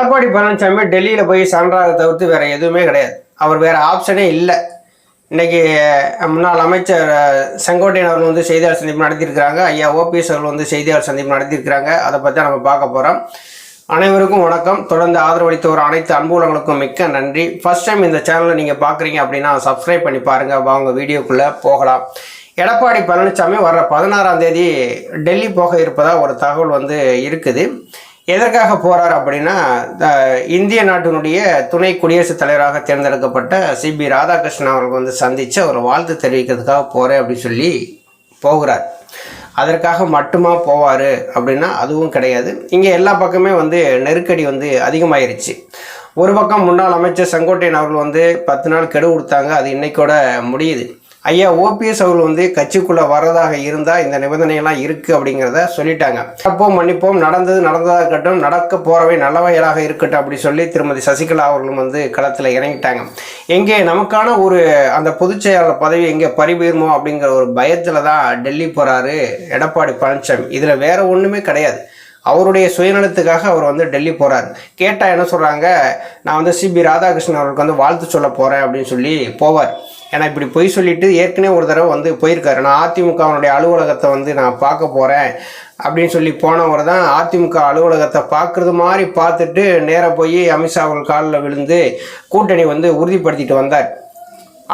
எடப்பாடி பழனிசாமி டெல்லியில் போய் சான்றாக தவிர்த்து வேற எதுவுமே கிடையாது. அவர் வேற ஆப்ஷனே இல்லை. இன்னைக்கு முன்னாள் அமைச்சர் செங்கோட்டையன் அவர்கள் வந்து செய்தியாளர் சந்திப்பு நடத்தியிருக்கிறாங்க. ஐயா ஓபிஎஸ் அவர்கள் வந்து செய்தியாளர் சந்திப்பு நடத்தியிருக்கிறாங்க. அதை பற்றி நம்ம பார்க்க போகிறோம் அனைவருக்கும் வணக்கம். தொடர்ந்து ஆதரவளித்த ஒரு அனைத்து அன்புலங்களுக்கும் மிக்க நன்றி. ஃபஸ்ட் டைம் இந்த சேனலை நீங்கள் பார்க்குறீங்க அப்படின்னா சப்ஸ்கிரைப் பண்ணி பாருங்கள் வாங்க வீடியோக்குள்ளே போகலாம். எடப்பாடி பழனிசாமி வர்ற பதினாறாம் தேதி டெல்லி போக இருப்பதாக ஒரு தகவல் வந்து இருக்குது. எதற்காக போகிறார் அப்படின்னா த- இந்திய நாட்டினுடைய துணை குடியரசுத் தலைவராக தேர்ந்தெடுக்கப்பட்ட சிபி ராதாகிருஷ்ணன் அவர்கள் வந்து சந்தித்து அவர் வாழ்த்து தெரிவிக்கிறதுக்காக போகிறேன் அப்படின்னு சொல்லி போகிறார். அதற்காக மட்டுமா போவார் அப்படின்னா அதுவும் கிடையாது. இங்கே எல்லா பக்கமே வந்து நெருக்கடி வந்து அதிகமாயிருச்சு. ஒரு பக்கம் முன்னாள் அமைச்சர் செங்கோட்டையன் அவர்கள் வந்து பத்து நாள் கெடு கொடுத்தாங்க அது இன்னைக்கோட முடியுது. ஐயா ஓபிஎஸ் அவர்கள் வந்து கட்சிக்குள்ளே வர்றதாக இருந்தால் இந்த நிபந்தனையெல்லாம் இருக்குது அப்படிங்கிறத சொல்லிட்டாங்க. அப்போம் மன்னிப்போம் நடந்தது நடந்ததாக இருக்கட்டும் நடக்க போகிறவை நல்லவைகளாக இருக்கட்டும் அப்படி சொல்லி திருமதி சசிகலா அவர்களும் வந்து களத்தில் இறங்கிட்டாங்க. எங்கே நமக்கான ஒரு அந்த பொதுச் செயலாளர் பதவி எங்கே பறிபோயிருமோ அப்படிங்கிற ஒரு பயத்தில் தான் டெல்லி போகிறாரு எடப்பாடி பழனிசாமி இதில் வேறு ஒன்றுமே கிடையாது. அவருடைய சுயநலத்துக்காக அவர் வந்து டெல்லி போகிறார் கேட்டால் என்ன சொல்கிறாங்க நான் வந்து சிபி ராதாகிருஷ்ணன் அவருக்கு வந்து வாழ்த்து சொல்ல போகிறேன் அப்படின்னு சொல்லி போவார். ஏன்னா இப்படி பொய் சொல்லிட்டு ஏற்கனவே ஒரு தடவை வந்து போயிருக்காரு. நான் அதிமுகவனுடைய அலுவலகத்தை வந்து நான் பார்க்க போகிறேன் அப்படின்னு சொல்லி போனவர் தான் அதிமுக அலுவலகத்தை பார்க்குறது மாதிரி பார்த்துட்டு நேராக போய் அமித்ஷா அவர்கள் காலில் விழுந்து கூட்டணி வந்து உறுதிப்படுத்திட்டு வந்தார்.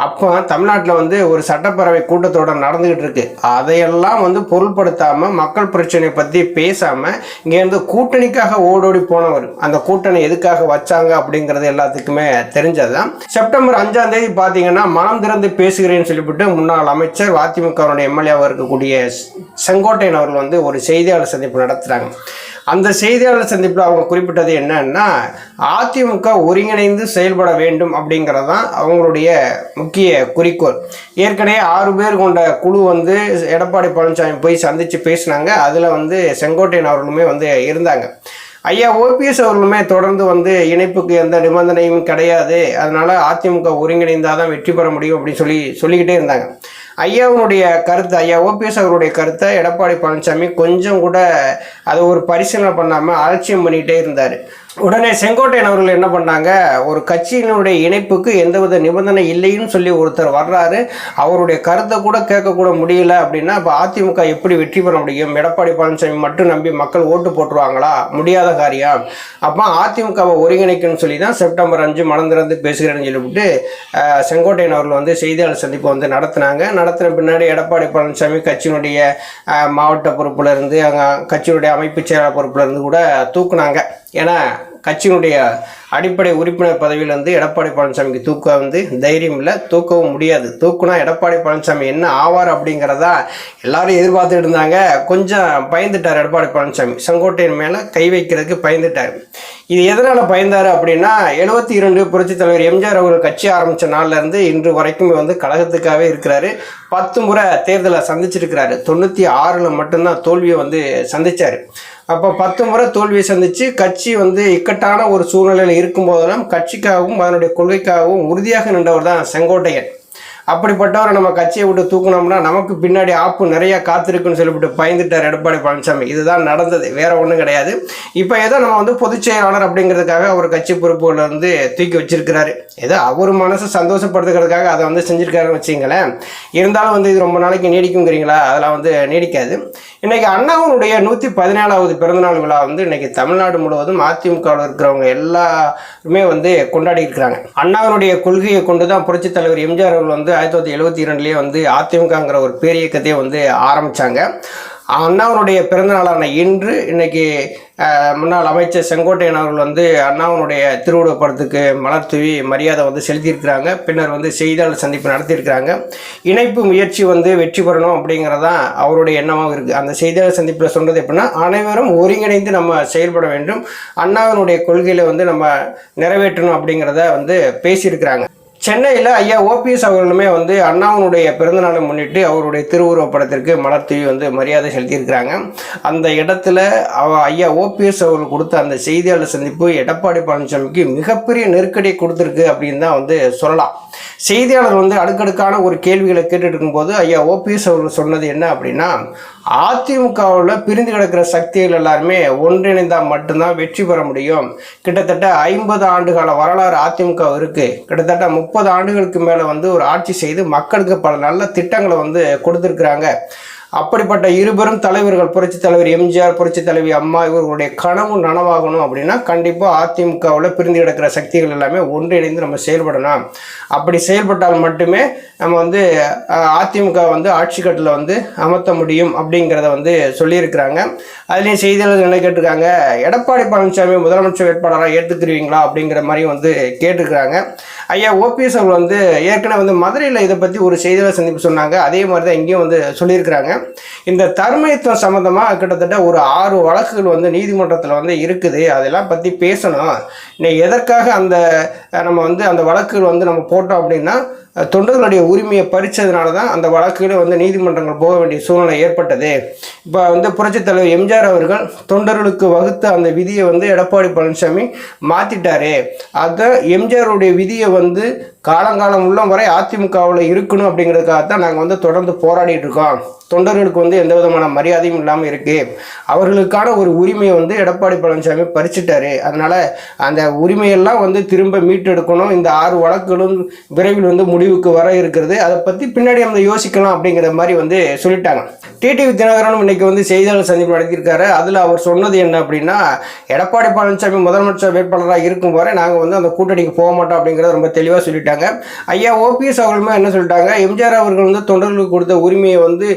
அப்போ தமிழ்நாட்டில் வந்து ஒரு சட்டப்பேரவை கூட்டத்தொடர் நடந்துக்கிட்டு இருக்கு. அதையெல்லாம் வந்து பொருள்படுத்தாமல் மக்கள் பிரச்சனையை பற்றி பேசாமல் இங்கேருந்து கூட்டணிக்காக ஓடோடி போனவர் அந்த கூட்டணி எதுக்காக வச்சாங்க அப்படிங்கிறது எல்லாத்துக்குமே தெரிஞ்சதுதான். செப்டம்பர் அஞ்சாம் தேதி பார்த்தீங்கன்னா மனம் திறந்து பேசுகிறேன்னு சொல்லிவிட்டு முன்னாள் அமைச்சர் அதிமுகவுடைய எம்எல்ஏவாக இருக்கக்கூடிய செங்கோட்டையன் அவர்கள் வந்து ஒரு செய்தியாளர் சந்திப்பு நடத்துகிறாங்க அந்த செய்தியாளர் சந்திப்பில் அவங்க குறிப்பிட்டது என்னன்னா அதிமுக ஒருங்கிணைந்து செயல்பட வேண்டும் அப்படிங்கிறது தான் அவங்களுடைய முக்கிய குறிக்கோள். ஏற்கனவே ஆறு பேர் கொண்ட குழு வந்து எடப்பாடி பழனிசாமி போய் சந்தித்து பேசினாங்க. அதில் வந்து செங்கோட்டையன் அவர்களுமே வந்து இருந்தாங்க. ஐயா ஓபிஎஸ் அவர்களுமே தொடர்ந்து வந்து இணைப்புக்கு எந்த நிபந்தனையும் கிடையாது. அதனால் அதிமுக ஒருங்கிணைந்தால் தான் வெற்றி பெற முடியும் அப்படின்னு சொல்லி சொல்லிக்கிட்டே இருந்தாங்க. ஐயாவுடைய கருத்து ஐயா ஓபிஎஸ் அவருடைய கருத்தை எடப்பாடி பழனிசாமி கொஞ்சம் கூட அதை ஒரு பரிசீலனை பண்ணாமல் அலட்சியம் பண்ணிகிட்டே இருந்தார். உடனே செங்கோட்டையன் அவர்கள் என்ன பண்ணாங்க? ஒரு கட்சியினுடைய இணைப்புக்கு எந்தவித நிபந்தனை இல்லைன்னு சொல்லி ஒருத்தர் வர்றாரு. அவருடைய கருத்தை கூட கேட்கக்கூட முடியல அப்படின்னா இப்போ அதிமுக எப்படி வெற்றி பெற முடியும்? எடப்பாடி பழனிசாமி மட்டும் நம்பி மக்கள் ஓட்டு போட்டுருவாங்களா? முடியாத காரியம். அப்போ அதிமுகவை ஒருங்கிணைக்கணும்னு சொல்லி தான் செப்டம்பர் அஞ்சு மனந்திறந்து பேசுகிறேன்னு சொல்லிவிட்டு செங்கோட்டையன் அவர்கள் வந்து செய்தியாளர் சந்திப்பு வந்து நடத்தினாங்க. நடத்தின பின்னாடி எடப்பாடி பழனிசாமி கட்சியினுடைய மாவட்ட பொறுப்புலேருந்து அங்கே கட்சியினுடைய அமைப்பு செயலாளர் பொறுப்புலேருந்து கூட தூக்குனாங்க. ஏன்னா கட்சியினுடைய அடிப்படை உறுப்பினர் பதவியிலேருந்து எடப்பாடி பழனிசாமிக்கு தூக்க வந்து தைரியம் இல்லை தூக்கவும் முடியாது. தூக்குனா எடப்பாடி பழனிசாமி என்ன ஆவார் அப்படிங்கிறதா எல்லாரும் எதிர்பார்த்துட்டு இருந்தாங்க. கொஞ்சம் பயந்துட்டார் எடப்பாடி பழனிசாமி. செங்கோட்டையின் மேலே கை வைக்கிறதுக்கு பயந்துட்டார். இது எதனால் பயந்தார் அப்படின்னா எழுபத்தி இரண்டு புரட்சித் தலைவர் எம்ஜிஆர் அவர்கள் கட்சி ஆரம்பித்த நாள்லேருந்து இன்று வரைக்கும் வந்து கழகத்துக்காகவே இருக்கிறாரு. பத்து முறை தேர்தலை சந்திச்சிருக்கிறாரு. தொண்ணூற்றி ஆறில் மட்டும்தான் தோல்வியை வந்து சந்திச்சார். அப்போ பத்து முறை தோல்வியை சந்தித்து கட்சி வந்து இக்கட்டான ஒரு சூழ்நிலையில் இருக்கும்போதெல்லாம் கட்சிக்காகவும் அதனுடைய கொள்கைக்காகவும் உறுதியாக நின்றவர் தான் செங்கோட்டையன். அப்படிப்பட்டவரை நம்ம கட்சியை விட்டு தூக்குனோம்னா நமக்கு பின்னாடி ஆப்பு நிறையா காத்திருக்குன்னு சொல்லிவிட்டு பயந்துட்டார் எடப்பாடி பழனிசாமி. இதுதான் நடந்தது வேற ஒன்றும் கிடையாது. இப்போ ஏதோ நம்ம வந்து பொதுச் செயலாளர் அப்படிங்கிறதுக்காக அவர் கட்சி பொறுப்புல வந்து தூக்கி வச்சிருக்கிறாரு. ஏதோ அவர் மனசை சந்தோஷப்படுத்துக்கிறதுக்காக அதை வந்து செஞ்சுருக்காருன்னு வச்சுங்களேன். இருந்தாலும் வந்து இது ரொம்ப நாளைக்கு நீடிக்குங்கிறீங்களா? அதெல்லாம் வந்து நீடிக்காது. இன்னைக்கு அண்ணாவுடைய நூற்றி பதினேழாவது பிறந்தநாள் விழா வந்து இன்னைக்கு தமிழ்நாடு முழுவதும் அதிமுகவில் இருக்கிறவங்க எல்லாருமே வந்து கொண்டாடி இருக்கிறாங்க. அண்ணாவினுடைய கொள்கையை கொண்டு தான் புரட்சித் தலைவர் எம்ஜிஆர் அவர்கள் வந்து ஆயிரத்தி தொள்ளாயிரத்தி எழுபத்தி இரண்டுலேயே வந்து அதிமுகங்கிற ஒரு பேரியக்கத்தையே வந்து ஆரம்பித்தாங்க அண்ணாவனுடைய பிறந்தநாளான இன்று இன்னைக்கு முன்னாள் அமைச்சர் செங்கோட்டையன் அவர்கள் வந்து அண்ணாவனுடைய திருவுருவப் படத்துக்கு மலர் தூவி மரியாதை வந்து செலுத்தியிருக்கிறாங்க. பின்னர் வந்து செய்தியாளர் சந்திப்பு நடத்தியிருக்கிறாங்க. இணைப்பு முயற்சி வந்து வெற்றி பெறணும் அப்படிங்கிறதான் அவருடைய எண்ணமாக இருக்குது அந்த செய்தியாளர் சந்திப்பில் சொன்னது எப்படின்னா அனைவரும் ஒருங்கிணைந்து நம்ம செயல்பட வேண்டும். அண்ணாவினுடைய கொள்கையில் வந்து நம்ம நிறைவேற்றணும் அப்படிங்கிறத வந்து பேசியிருக்கிறாங்க. சென்னையில் ஐயா ஓபிஎஸ் அவர்களுமே வந்து அண்ணாவனுடைய பிறந்தநாளை முன்னிட்டு அவருடைய திருவுருவப் படத்திற்கு மலர்த்தூவி வந்து மரியாதை செலுத்தியிருக்கிறாங்க. அந்த இடத்துல அவ ஐயா ஓபிஎஸ் அவர்கள் கொடுத்த அந்த செய்தியாளர் சந்திப்பு எடப்பாடி பழனிசாமிக்கு மிகப்பெரிய நெருக்கடியை கொடுத்துருக்கு அப்படின்னு தான் வந்து சொல்லலாம். செய்தியாளர் வந்து அடுக்கடுக்கான ஒரு கேள்விகளை கேட்டுட்டு இருக்கும்போது ஐயா ஓபிஎஸ் அவர்கள் சொன்னது என்ன அப்படின்னா அதிமுகவில் பிரிந்து கிடக்கிற சக்திகள் எல்லாருமே ஒன்றிணைந்தால் மட்டும்தான் வெற்றி பெற முடியும். கிட்டத்தட்ட ஐம்பது ஆண்டுகால வரலாறு அதிமுக இருக்குது கிட்டத்தட்ட முப்பது ஆண்டுகளுக்கு மேலே வந்து ஒரு ஆட்சி செய்து மக்களுக்கு பல நல்ல திட்டங்களை வந்து கொடுத்துருக்குறாங்க. அப்படிப்பட்ட இருபெரும் தலைவர்கள் புரட்சி தலைவர் எம்ஜிஆர் புரட்சி தலைவி அம்மா இவர்களுடைய கனவு நனவாகணும் அப்படின்னா கண்டிப்பாக அதிமுகவில் பிரிந்து கிடக்கிற சக்திகள் எல்லாமே ஒன்றிணைந்து நம்ம செயல்படணும். அப்படி செயல்பட்டால் மட்டுமே நம்ம வந்து அதிமுக வந்து ஆட்சி கட்டில் வந்து அமர்த்த முடியும் அப்படிங்கிறத வந்து சொல்லியிருக்கிறாங்க. அதுலேயும் செய்தியாளர்கள் என்ன கேட்டிருக்காங்க? எடப்பாடி பழனிசாமி முதலமைச்சர் வேட்பாளராக ஏற்றுக்கிறீங்களா அப்படிங்கிற மாதிரி வந்து கேட்டிருக்கிறாங்க. ஐயா ஓபிஎஸ் அவர்கள் வந்து ஏற்கனவே வந்து மதுரையில் இதை பற்றி ஒரு செய்தியாளர் சந்திப்பு சொன்னாங்க. அதே மாதிரி தான் இங்கேயும் வந்து சொல்லியிருக்கிறாங்க. இந்த தர்மயத்துவம் சம்மந்தமாக கிட்டத்தட்ட ஒரு ஆறு வழக்குகள் வந்து நீதிமன்றத்தில் வந்து இருக்குது. அதெல்லாம் பற்றி பேசணும். இன்னைக்கு எதற்காக அந்த நம்ம வந்து அந்த வழக்குகள் வந்து நம்ம போட்டோம் அப்படின்னா தொண்டர்களுடைய உரிமையை பறித்ததுனால தான் அந்த வழக்குகளை வந்து நீதிமன்றங்கள் போக வேண்டிய சூழ்நிலை ஏற்பட்டது. இப்போ வந்து புரட்சித் தலைவர் எம்ஜிஆர் அவர்கள் தொண்டர்களுக்கு வகுத்த அந்த விதியை வந்து எடப்பாடி பழனிசாமி மாற்றிட்டாரு அதை எம்ஜிஆருடைய விதியை வந்து காலங்காலம் உள்ள வரை அதிமுகவில் இருக்கணும் அப்படிங்கிறதுக்காக தான் நாங்கள் வந்து தொடர்ந்து போராடிட்டு இருக்கோம். தொண்டர்களுக்கு வந்து எந்த விதமான மரியாதையும் இல்லாமல் இருக்குது அவர்களுக்கான ஒரு உரிமையை வந்து எடப்பாடி பழனிசாமி பறிச்சிட்டாரு. அதனால் அந்த உரிமையெல்லாம் வந்து திரும்ப மீட்டெடுக்கணும். இந்த ஆறு வழக்குகளும் விரைவில் வந்து முடி முடிவுக்கு வர இருக்கிறது. அதை பற்றி பின்னாடி நம்ம யோசிக்கலாம் அப்படிங்கிற மாதிரி வந்து சொல்லிட்டாங்க. டிடிவி தினகரனும் இன்னைக்கு வந்து செய்தியாளர் சந்திப்பு நடத்தியிருக்காரு. அதில் அவர் சொன்னது என்ன அப்படின்னா எடப்பாடி பழனிசாமி முதலமைச்சர் வேட்பாளராக இருக்கும் வரை நாங்கள் வந்து அந்த கூட்டணிக்கு போக மாட்டோம் அப்படிங்கிறத ரொம்ப தெளிவாக சொல்லிட்டாங்க. ஐயா ஓபிஎஸ் அவர்களுமே என்ன சொல்லிட்டாங்க? எம்ஜிஆர் அவர்கள் வந்து தொண்டர்களுக்கு கொடுத்த உரிமையை வந்து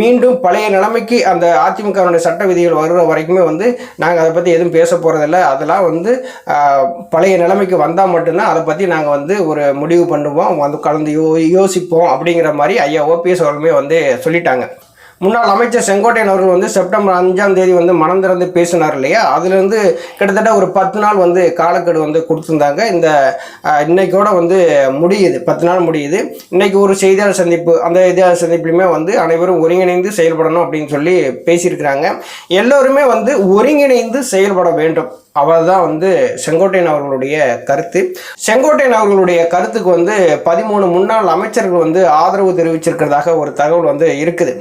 மீண்டும் பழைய நிலைமைக்கு அந்த அதிமுகவுடைய சட்ட விதிகள் வருகிற வரைக்குமே வந்து நாங்கள் அதை பற்றி எதுவும் பேச போகிறதில்ல அதெல்லாம் வந்து பழைய நிலைமைக்கு வந்தால் மட்டும்தான் அதை பற்றி நாங்கள் வந்து ஒரு முடிவு பண்ணுவோம். வந்து கலந்து யோ யோசிப்போம் அப்படிங்கிற மாதிரி ஐயா ஓபிஎஸ் அவர்களுமே வந்து சொல்லிட்டாங்க. முன்னாள் அமைச்சர் செங்கோட்டையன் அவர்கள் வந்து செப்டம்பர் அஞ்சாம் தேதி வந்து மனம் திறந்து பேசினார் இல்லையா? அதுலேருந்து கிட்டத்தட்ட ஒரு பத்து நாள் வந்து காலக்கெடு வந்து கொடுத்துருந்தாங்க. இந்த இன்னைக்கோட வந்து முடியுது. பத்து நாள் முடியுது. இன்னைக்கு ஒரு செய்தியாளர் சந்திப்பு அந்த செய்தியாளர் சந்திப்புலையுமே வந்து அனைவரும் ஒருங்கிணைந்து செயல்படணும் அப்படின்னு சொல்லி பேசியிருக்கிறாங்க. எல்லோருமே வந்து ஒருங்கிணைந்து செயல்பட வேண்டும். அவர்தான் வந்து செங்கோட்டையன் அவர்களுடைய கருத்து. செங்கோட்டையன் அவர்களுடைய கருத்துக்கு வந்து பதிமூணு முன்னாள் அமைச்சர்கள் வந்து ஆதரவு தெரிவிச்சிருக்கிறதாக ஒரு தகவல் வந்து இருக்குது.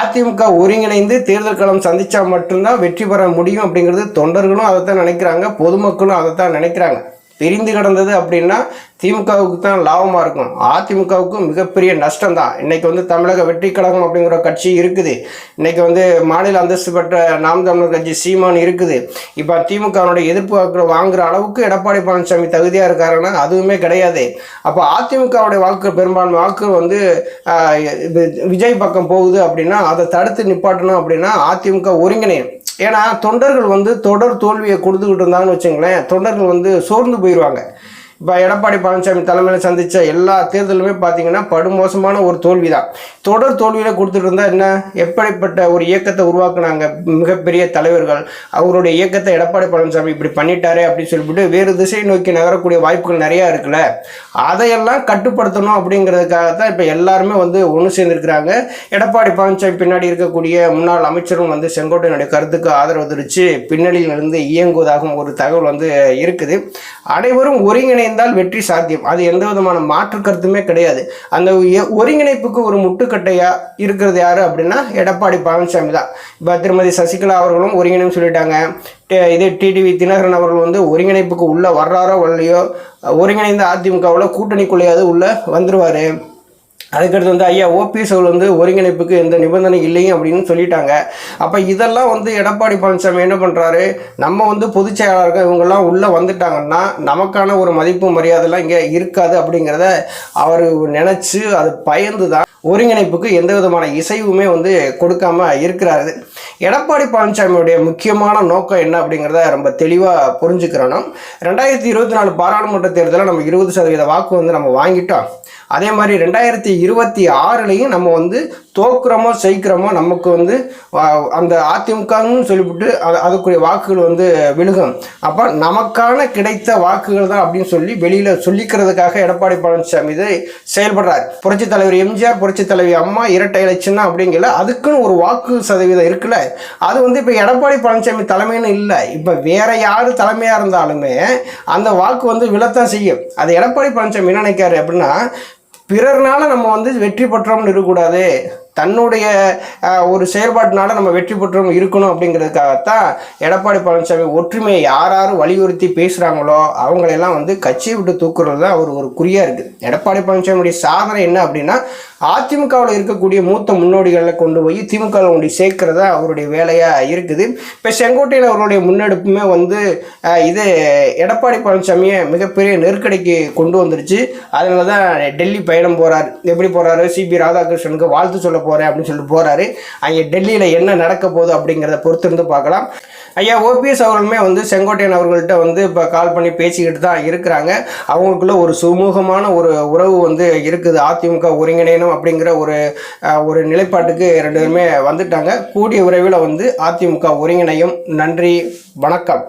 அதிமுக ஒருங்கிணைந்து தேர்தல் களம் சந்தித்தா மட்டும்தான் வெற்றி பெற முடியும் அப்படிங்கிறது தொண்டர்களும் அதைத்தான் நினைக்கிறாங்க பொதுமக்களும் அதைத்தான் நினைக்கிறாங்க. பிரிந்து கிடந்தது அப்படின்னா திமுகவுக்கு தான் லாபமாக இருக்கும். அதிமுகவுக்கு மிகப்பெரிய நஷ்டம் தான் இன்னைக்கு வந்து தமிழக வெற்றி கழகம் அப்படிங்கிற கட்சி இருக்குது. இன்னைக்கு வந்து மாநில அந்தஸ்து பெற்ற நாம் தமிழர் கட்சி சீமான் இருக்குது. இப்போ திமுகவுடைய எதிர்ப்பு வாக்கு வாங்குற அளவுக்கு எடப்பாடி பழனிசாமி தகுதியாக இருக்காருன்னா அதுவுமே கிடையாது. அப்போ அதிமுகவுடைய வாக்கு பெரும்பான்மை வாக்கு வந்து விஜய் பக்கம் போகுது அப்படின்னா அதை தடுத்து நிப்பாட்டணும் அப்படின்னா அதிமுக ஒருங்கிணையும். ஏன்னா தொண்டர்கள் வந்து தொடர் தோல்வியை கொடுத்துக்கிட்டு இருந்தாங்கன்னு வச்சுங்களேன். தொண்டர்கள் வந்து சோர்ந்து போயிடுவாங்க இப்போ எடப்பாடி பழனிசாமி தலைமையில் சந்தித்த எல்லா தேர்தலுமே பார்த்தீங்கன்னா படுமோசமான ஒரு தோல்வி தான் தொடர் தோல்வியில் கொடுத்துட்டு இருந்தால் என்ன? எப்படிப்பட்ட ஒரு இயக்கத்தை உருவாக்குனாங்க மிகப்பெரிய தலைவர்கள்? அவருடைய இயக்கத்தை எடப்பாடி பழனிசாமி இப்படி பண்ணிட்டாரே அப்படின்னு சொல்லிவிட்டு வேறு திசை நோக்கி நகரக்கூடிய வாய்ப்புகள் நிறையா இருக்குல்ல? அதையெல்லாம் கட்டுப்படுத்தணும் அப்படிங்கிறதுக்காக தான் இப்போ எல்லாருமே வந்து ஒன்று சேர்ந்துருக்கிறாங்க. எடப்பாடி பழனிசாமி பின்னாடி இருக்கக்கூடிய முன்னாள் அமைச்சரும் வந்து செங்கோட்டையனுடைய கருத்துக்கு ஆதரவு தெரிவித்து பின்னணியில் இருந்து இயங்குவதாகவும் ஒரு தகவல் வந்து இருக்குது. அனைவரும் ஒருங்கிணை ஒருங்கிணைந்தால் வெற்றி சாத்தியம். அது எந்த விதமான மாற்று கருத்துமே கிடையாது. அந்த ஒருங்கிணைப்புக்கு ஒரு முட்டுக்கட்டையா இருக்கிறது யாரு அப்படின்னா எடப்பாடி பழனிசாமி தான். இப்போ திருமதி சசிகலா அவர்களும் ஒருங்கிணைப்பு சொல்லிட்டாங்க. இதே டிடிவி தினகரன் அவர்கள் வந்து ஒருங்கிணைப்புக்கு உள்ள வர்றாரோ வரலையோ ஒருங்கிணைந்த அதிமுகவில் கூட்டணிக்குள்ளேயாவது உள்ள வந்துருவாரு. அதுக்கடுத்து வந்து ஐயா ஓபிஎஸ் அவர்கள் வந்து ஒருங்கிணைப்புக்கு எந்த நிபந்தனை இல்லையும் அப்படின்னு சொல்லிட்டாங்க. அப்போ இதெல்லாம் வந்து எடப்பாடி பழனிசாமி என்ன பண்ணுறாரு நம்ம வந்து பொதுச் செயலாளர்கள் இவங்கெல்லாம் உள்ளே வந்துட்டாங்கன்னா நமக்கான ஒரு மதிப்பு மரியாதைலாம் இங்கே இருக்காது அப்படிங்கிறத அவர் நினச்சி அது பயந்து தான் ஒருங்கிணைப்புக்கு எந்த விதமான இசைவுமே வந்து கொடுக்காம இருக்கிறாரு. எடப்பாடி பழனிசாமியுடைய முக்கியமான நோக்கம் என்ன அப்படிங்கிறத ரொம்ப தெளிவாக புரிஞ்சுக்கிறோம் ரெண்டாயிரத்தி இருபத்தி நாலு பாராளுமன்ற தேர்தலில் நம்ம இருபது சதவீத வாக்கு வந்து நம்ம வாங்கிட்டோம். அதே மாதிரி ரெண்டாயிரத்தி இருபத்தி ஆறுலையும் நம்ம வந்து தோக்குறோமோ ஜெயிக்கிறோமோ நமக்கு வந்து அந்த அதிமுகன்னு சொல்லிவிட்டு அது அதுக்குரிய வாக்குகள் வந்து விழுகும். அப்போ நமக்கான கிடைத்த வாக்குகள் தான் அப்படின்னு சொல்லி வெளியில் சொல்லிக்கிறதுக்காக எடப்பாடி பழனிசாமி இதை செயல்படுறார். புரட்சி தலைவர் எம்ஜிஆர் புரட்சி தலைவி அம்மா இரட்டை இலட்சம் அப்படிங்கல அதுக்குன்னு ஒரு வாக்கு சதவீதம் இருக்குல்ல. அது வந்து இப்போ எடப்பாடி பழனிசாமி தலைமைன்னு இல்லை. இப்போ வேற யார் தலைமையாக இருந்தாலுமே அந்த வாக்கு வந்து விழத்தான் செய்யும். அது எடப்பாடி பழனிசாமி என்ன நினைக்காரு அப்படின்னா பிறர்னால நம்ம வந்து வெற்றி பெற்றோம்னு இருக்கக்கூடாது. தன்னுடைய ஒரு செயல்பாட்டினால நம்ம வெற்றி பெற்றோம் இருக்கணும் அப்படிங்கிறதுக்காகத்தான் எடப்பாடி பழனிசாமி ஒற்றுமையை யார் யாரும் வலியுறுத்தி பேசுகிறாங்களோ அவங்களையெல்லாம் வந்து கட்சியை விட்டு தூக்குறது தான் அவர் ஒரு குறியாக இருக்குது எடப்பாடி பழனிசாமியுடைய சாதனை என்ன அப்படின்னா அதிமுகவில் இருக்கக்கூடிய மூத்த முன்னோடிகளை கொண்டு போய் திமுகவில் கொண்டு சேர்க்கறதா அவருடைய வேலையாக இருக்குது. இப்போ செங்கோட்டையன் அவருடைய முன்னெடுப்புமே வந்து இது எடப்பாடி பழனிசாமியை மிகப்பெரிய நெருக்கடிக்கு கொண்டு வந்துருச்சு. அதனால தான் டெல்லி பயணம் போகிறார் எப்படி போகிறாரு சிபி ராதாகிருஷ்ணனுக்கு வாழ்த்து சொல்ல போகிறேன் அப்படின்னு சொல்லிட்டு போகிறாரு அங்கே டெல்லியில் என்ன நடக்க போகுது அப்படிங்கிறத பொறுத்திருந்து பார்க்கலாம். ஐயா ஓபிஎஸ் அவர்களுமே வந்து செங்கோட்டையன் அவர்கள்ட்ட வந்து இப்போ கால் பண்ணி பேசிக்கிட்டு தான் இருக்கிறாங்க. அவங்களுக்குள்ள ஒரு சுமூகமான ஒரு உறவு வந்து இருக்குது. அதிமுக ஒருங்கிணையணும் அப்படிங்கிற ஒரு ஒரு நிலைப்பாட்டுக்கு ரெண்டு பேருமே வந்துட்டாங்க. கூடிய விரைவில் வந்து அதிமுக ஒருங்கிணையும். நன்றி வணக்கம்.